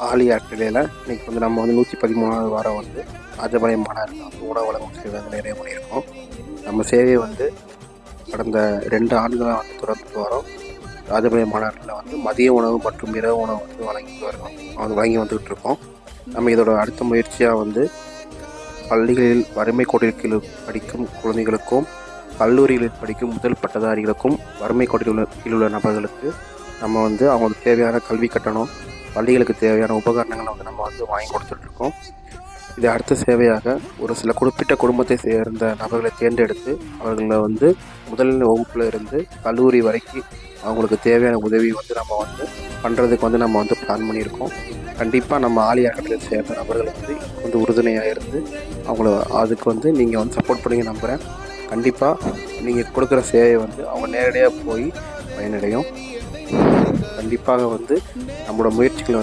ஆலி அறக்கட்டளையில் இன்னைக்கு வந்து நம்ம வந்து நூற்றி பதிமூணாவது வாரம் வந்து ராஜபாளையம் மாநகரில் வந்து உணவு வழங்கும் சேவை வந்து நிறைய பண்ணியிருக்கோம். நம்ம சேவையை வந்து கடந்த ரெண்டு ஆண்டுகளாக வந்து தொடர்ந்து வரோம். ராஜபாளையம் மாநகரில் வந்து மதிய உணவு மற்றும் இரவு உணவு வந்து வழங்கி வரோம். அது வழங்கி வந்துக்கிட்டு இருக்கோம். நம்ம இதோட அடுத்த முயற்சியாக வந்து பள்ளிகளில் வறுமை கோட்டில் கீழ் படிக்கும் குழந்தைகளுக்கும் கல்லூரிகளில் படிக்கும் முதல் பட்டதாரிகளுக்கும் வறுமை கோட்டில் உள்ள உள்ள நபர்களுக்கு நம்ம வந்து அவங்களுக்கு தேவையான கல்வி கட்டணம் பள்ளிகளுக்கு தேவையான உபகரணங்களை வந்து நம்ம வந்து வாங்கி கொடுத்துட்ருக்கோம். இது அடுத்த சேவையாக ஒரு சில குறிப்பிட்ட குடும்பத்தை சேர்ந்த நபர்களை தேர்ந்தெடுத்து அவர்களை வந்து முதல் வகுப்பில் இருந்து கல்லூரி வரைக்கும் அவங்களுக்கு தேவையான உதவி வந்து நம்ம வந்து பண்ணுறதுக்கு வந்து நம்ம வந்து பிளான் பண்ணியிருக்கோம். கண்டிப்பாக நம்ம ஆலி அறக்கட்டளையில் சேர்ந்த நபர்கள் வந்து வந்து உறுதுணையாக இருந்து அவங்கள அதுக்கு வந்து நீங்கள் வந்து சப்போர்ட் பண்ணிங்க நம்புகிறேன் கண்டிப்பாக நீங்கள் கொடுக்குற சேவை வந்து அவங்க நேரடியாக போய் பயனடையும். கண்டிப்பாக வந்து நம்மளோட முயற்சிகளை